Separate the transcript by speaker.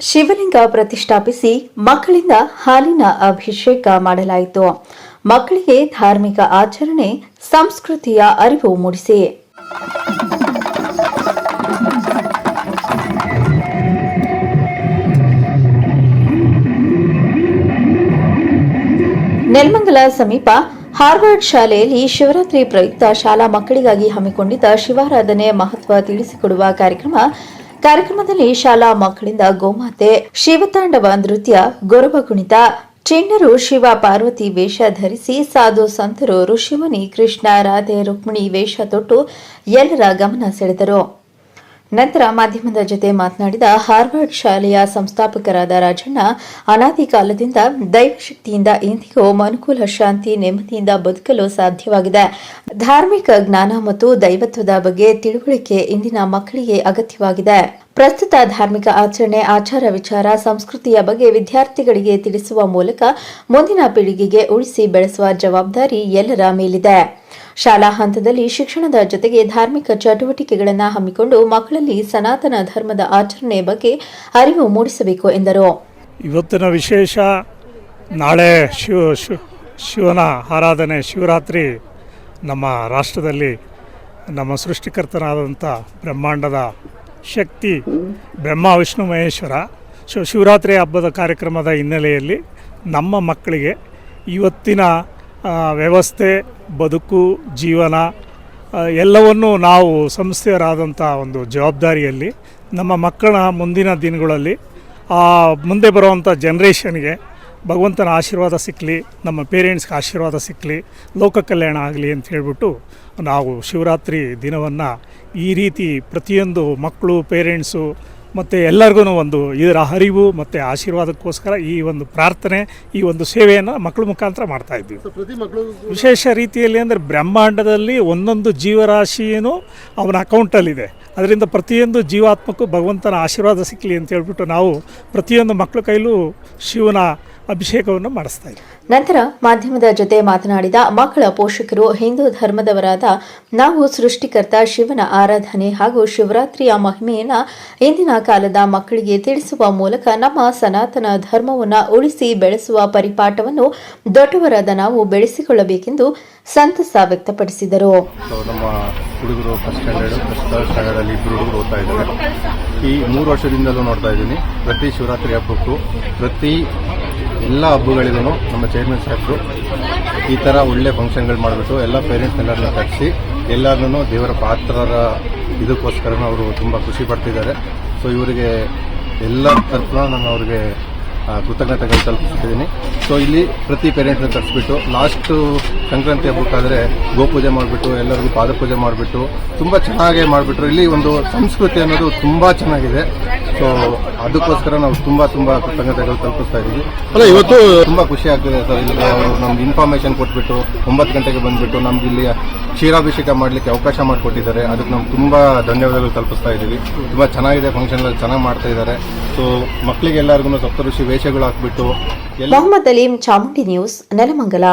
Speaker 1: ಶಿವಲಿಂಗ ಪ್ರತಿಷ್ಠಾಪಿಸಿ ಮಕ್ಕಳಿಂದ ಹಾಲಿನ ಅಭಿಷೇಕ ಮಾಡಲಾಯಿತು. ಮಕ್ಕಳಿಗೆ ಧಾರ್ಮಿಕ ಆಚರಣೆ, ಸಂಸ್ಕೃತಿಯ ಅರಿವು ಮೂಡಿಸಿ. ನೆಲಮಂಗಲ ಸಮೀಪ ಹಾರ್ವರ್ಡ್ ಶಾಲೆಯಲ್ಲಿ ಶಿವರಾತ್ರಿ ಪ್ರಯುಕ್ತ ಶಾಲಾ ಮಕ್ಕಳಿಗಾಗಿ ಹಮ್ಮಿಕೊಂಡಿದ್ದ ಶಿವಾರಾಧನೆ ಮಹತ್ವ ತಿಳಿಸಿಕೊಡುವ ಕಾರ್ಯಕ್ರಮ ಕಾರ್ಯಕ್ರಮದಲ್ಲಿ ಶಾಲಾ ಮಕ್ಕಳಿಂದ ಗೋಮಾತೆ, ಶಿವತಾಂಡವ ನೃತ್ಯ, ಗೊರವ ಕುಣಿತ, ಚಿಣ್ಣರು ಶಿವ ಪಾರ್ವತಿ ವೇಷ ಧರಿಸಿ ಸಾಧು ಸಂತರು ಋಷಿಮುನಿ ಕೃಷ್ಣ ರಾಧೆ ರುಕ್ಮಿಣಿ ವೇಷ ತೊಟ್ಟು ಎಲ್ಲರ ಗಮನ ಸೆಳೆದರು. ನಂತರ ಮಾಧ್ಯಮದ ಜೊತೆ ಮಾತನಾಡಿದ ಹಾರ್ವರ್ಡ್ ಶಾಲೆಯ ಸಂಸ್ಥಾಪಕರಾದ ರಾಜಣ್ಣ, ಅನಾದಿ ಕಾಲದಿಂದ ದೈವಶಕ್ತಿಯಿಂದ ಇಂದಿಗೂ ಮನುಕುಲ ಶಾಂತಿ ನೆಮ್ಮದಿಯಿಂದ ಬದುಕಲು ಸಾಧ್ಯವಾಗಿದೆ. ಧಾರ್ಮಿಕ ಜ್ಞಾನ ಮತ್ತು ದೈವತ್ವದ ಬಗ್ಗೆ ತಿಳುವಳಿಕೆ ಇಂದಿನ ಮಕ್ಕಳಿಗೆ ಅಗತ್ಯವಾಗಿದೆ. ಪ್ರಸ್ತುತ ಧಾರ್ಮಿಕ ಆಚರಣೆ, ಆಚಾರ ವಿಚಾರ, ಸಂಸ್ಕೃತಿಯ ಬಗ್ಗೆ ವಿದ್ಯಾರ್ಥಿಗಳಿಗೆ ತಿಳಿಸುವ ಮೂಲಕ ಮುಂದಿನ ಪೀಳಿಗೆಗೆ ಉಳಿಸಿ ಬೆಳೆಸುವ ಜವಾಬ್ದಾರಿ ಎಲ್ಲರ ಮೇಲಿದೆ. ಶಾಲಾ ಹಂತದಲ್ಲಿ ಶಿಕ್ಷಣದ ಜೊತೆಗೆ ಧಾರ್ಮಿಕ ಚಟುವಟಿಕೆಗಳನ್ನು ಹಮ್ಮಿಕೊಂಡು ಮಕ್ಕಳಲ್ಲಿ ಸನಾತನ ಧರ್ಮದ ಆಚರಣೆ ಬಗ್ಗೆ ಅರಿವು ಮೂಡಿಸಬೇಕು ಎಂದರು.
Speaker 2: ಇವತ್ತಿನ ವಿಶೇಷ ನಾಳೆ ಶಿವ ಶಿವ, ಶಿವನ ಆರಾಧನೆ ಶಿವರಾತ್ರಿ ನಮ್ಮ ರಾಷ್ಟ್ರದಲ್ಲಿ ನಮ್ಮ ಸೃಷ್ಟಿಕರ್ತನಾದಂಥ ಬ್ರಹ್ಮಾಂಡದ ಶಕ್ತಿ. ಬ್ರಹ್ಮ, ವಿಷ್ಣು, ಮಹೇಶ್ವರ. ಸೊ, ಶಿವರಾತ್ರಿ ಹಬ್ಬದ ಕಾರ್ಯಕ್ರಮದ ಹಿನ್ನೆಲೆಯಲ್ಲಿ ನಮ್ಮ ಮಕ್ಕಳಿಗೆ ಇವತ್ತಿನ ವ್ಯವಸ್ಥೆ, ಬದುಕು, ಜೀವನ ಎಲ್ಲವನ್ನು ನಾವು ಸಂಸ್ಥೆಯರಾದಂಥ ಒಂದು ಜವಾಬ್ದಾರಿಯಲ್ಲಿ ನಮ್ಮ ಮಕ್ಕಳ ಮುಂದಿನ ದಿನಗಳಲ್ಲಿ ಮುಂದೆ ಬರುವಂಥ ಜನ್ರೇಷನ್ಗೆ ಭಗವಂತನ ಆಶೀರ್ವಾದ ಸಿಕ್ಕಲಿ ನಮ್ಮ ಪೇರೆಂಟ್ಸ್ಗೆ ಆಶೀರ್ವಾದ ಸಿಕ್ಕಲಿ ಲೋಕ ಕಲ್ಯಾಣ ಆಗಲಿ ಅಂತ ಹೇಳಿಬಿಟ್ಟು ನಾವು ಶಿವರಾತ್ರಿ ದಿನವನ್ನು ಈ ರೀತಿ ಪ್ರತಿಯೊಂದು ಮಕ್ಕಳು ಪೇರೆಂಟ್ಸು ಮತ್ತು ಎಲ್ಲರಿಗೂ ಒಂದು ಇದರ ಅರಿವು ಮತ್ತು ಆಶೀರ್ವಾದಕ್ಕೋಸ್ಕರ ಈ ಒಂದು ಪ್ರಾರ್ಥನೆ ಈ ಒಂದು ಸೇವೆಯನ್ನು ಮಕ್ಕಳ ಮುಖಾಂತರ ಮಾಡ್ತಾ ಇದ್ವಿ
Speaker 3: ಪ್ರತಿ ಮಕ್ಕಳು
Speaker 2: ವಿಶೇಷ ರೀತಿಯಲ್ಲಿ ಅಂದರೆ ಬ್ರಹ್ಮಾಂಡದಲ್ಲಿ ಒಂದೊಂದು ಜೀವರಾಶಿಯೂ ಅವನ ಅಕೌಂಟಲ್ಲಿದೆ. ಅದರಿಂದ ಪ್ರತಿಯೊಂದು ಜೀವಾತ್ಮಕ್ಕೂ ಭಗವಂತನ ಆಶೀರ್ವಾದ ಸಿಕ್ಕಲಿ ಅಂತ ಹೇಳ್ಬಿಟ್ಟು ನಾವು ಪ್ರತಿಯೊಂದು ಮಕ್ಕಳ ಕೈಲೂ ಶಿವನ ಅಭಿಷೇಕವನ್ನು ಮಾಡಿಸ್ತಾ ಇದ್ರು.
Speaker 1: ನಂತರ ಮಾಧ್ಯಮದ ಜೊತೆ ಮಾತನಾಡಿದ ಮಕ್ಕಳ ಪೋಷಕರು ಹಿಂದೂ ಧರ್ಮದವರಾದ ನಾವು ಸೃಷ್ಟಿಕರ್ತ ಶಿವನ ಆರಾಧನೆ ಹಾಗೂ ಶಿವರಾತ್ರಿಯ ಮಹಿಮೆಯನ್ನು ಇಂದಿನ ಕಾಲದ ಮಕ್ಕಳಿಗೆ ತಿಳಿಸುವ ಮೂಲಕ ನಮ್ಮ ಸನಾತನ ಧರ್ಮವನ್ನು ಉಳಿಸಿ ಬೆಳೆಸುವ ಪರಿಪಾಠವನ್ನು ದೊಡ್ಡವರಾದ ನಾವು ಬೆಳೆಸಿಕೊಳ್ಳಬೇಕೆಂದು ಸಂತಸ ವ್ಯಕ್ತಪಡಿಸಿದರು.
Speaker 3: ನಮ್ಮ ಹುಡುಗರು ಫಸ್ಟ್ ಸ್ಟ್ಯಾಂಡರ್ಡ್ ಫಸ್ಟ್ ಥರ್ಡ್ ಸ್ಟ್ಯಾಂಡರ್ಡಲ್ಲಿ ಇಬ್ಬರು ಹುಡುಗರು ಓದ್ತಾ ಇದ್ದಾರೆ. ಈ ಮೂರು ವರ್ಷದಿಂದಲೂ ನೋಡ್ತಾ ಇದ್ದೀನಿ ಪ್ರತಿ ಶಿವರಾತ್ರಿ ಹಬ್ಬಕ್ಕೂ ಪ್ರತಿ ಎಲ್ಲ ಹಬ್ಬಗಳಿಗೂ ನಮ್ಮ ಚೇರ್ಮನ್ ಸಾಹೇಬರು ಈ ಥರ ಒಳ್ಳೆ ಫಂಕ್ಷನ್ಗಳು ಮಾಡಿಬಿಟ್ಟು ಎಲ್ಲ ಪೇರೆಂಟ್ಸ್ ಎಲ್ಲರನ್ನ ಕರೆಸಿ ಎಲ್ಲರನ್ನೂ ದೇವರ ಪಾತ್ರರ ಇದಕ್ಕೋಸ್ಕರ ಅವರು ತುಂಬ ಖುಷಿ ಪಡ್ತಿದ್ದಾರೆ. ಸೊ ಇವರಿಗೆ ಎಲ್ಲ ತರಫ ನಾನು ಅವ್ರಿಗೆ ಕೃತಜ್ಞತೆಗಳು ತಲುಪಿಸ್ತಿದ್ದೀನಿ. ಸೊ ಇಲ್ಲಿ ಪ್ರತಿ ಪೇರೆಂಟ್ಸ್ನ ತರಿಸ್ಬಿಟ್ಟು ಲಾಸ್ಟ್ ಸಂಕ್ರಾಂತಿ ಹಬ್ಬಕ್ಕಾದರೆ ಗೋಪೂಜೆ ಮಾಡಿಬಿಟ್ಟು ಎಲ್ಲರಿಗೂ ಪಾದಪೂಜೆ ಮಾಡಿಬಿಟ್ಟು ತುಂಬ ಚೆನ್ನಾಗೆ ಮಾಡಿಬಿಟ್ರು. ಇಲ್ಲಿ ಒಂದು ಸಂಸ್ಕೃತಿ ಅನ್ನೋದು ತುಂಬ ಚೆನ್ನಾಗಿದೆ. ಸೊ ಅದಕ್ಕೋಸ್ಕರ ನಾವು ತುಂಬ ತುಂಬ ಕೃತಜ್ಞತೆಗಳು ತಲುಪಿಸ್ತಾ ಇದ್ದೀವಿ.
Speaker 4: ಅಲ್ಲ ಇವತ್ತು
Speaker 3: ತುಂಬ ಖುಷಿ ಆಗ್ತಿದೆ ಸರ್. ಇಲ್ಲಿ ಅವರು ನಮ್ಗೆ ಇನ್ಫಾರ್ಮೇಶನ್ ಕೊಟ್ಬಿಟ್ಟು ಒಂಬತ್ತು ಗಂಟೆಗೆ ಬಂದ್ಬಿಟ್ಟು ನಮ್ಗೆ ಇಲ್ಲಿ ಕ್ಷೀರಾಭಿಷೇಕ ಮಾಡಲಿಕ್ಕೆ ಅವಕಾಶ ಮಾಡಿಕೊಟ್ಟಿದ್ದಾರೆ. ಅದಕ್ಕೆ ನಾವು ತುಂಬ ಧನ್ಯವಾದಗಳು ತಲುಪಿಸ್ತಾ ಇದ್ದೀವಿ. ತುಂಬ ಚೆನ್ನಾಗಿದೆ ಫಂಕ್ಷನ್ ಚೆನ್ನಾಗಿ ಮಾಡ್ತಾ ಇದ್ದಾರೆ. ಸೊ ಮಕ್ಕಳಿಗೆ ಎಲ್ಲರಿಗೂ ಸಪ್ತಋಷಿ ವೇಷಗಳು ಹಾಕ್ಬಿಟ್ಟು
Speaker 1: ಮೊಹಮ್ಮದ್ ಅಲೀಂ ಚಾಮುಂಡಿ ನ್ಯೂಸ್ ನೆಲಮಂಗಲ.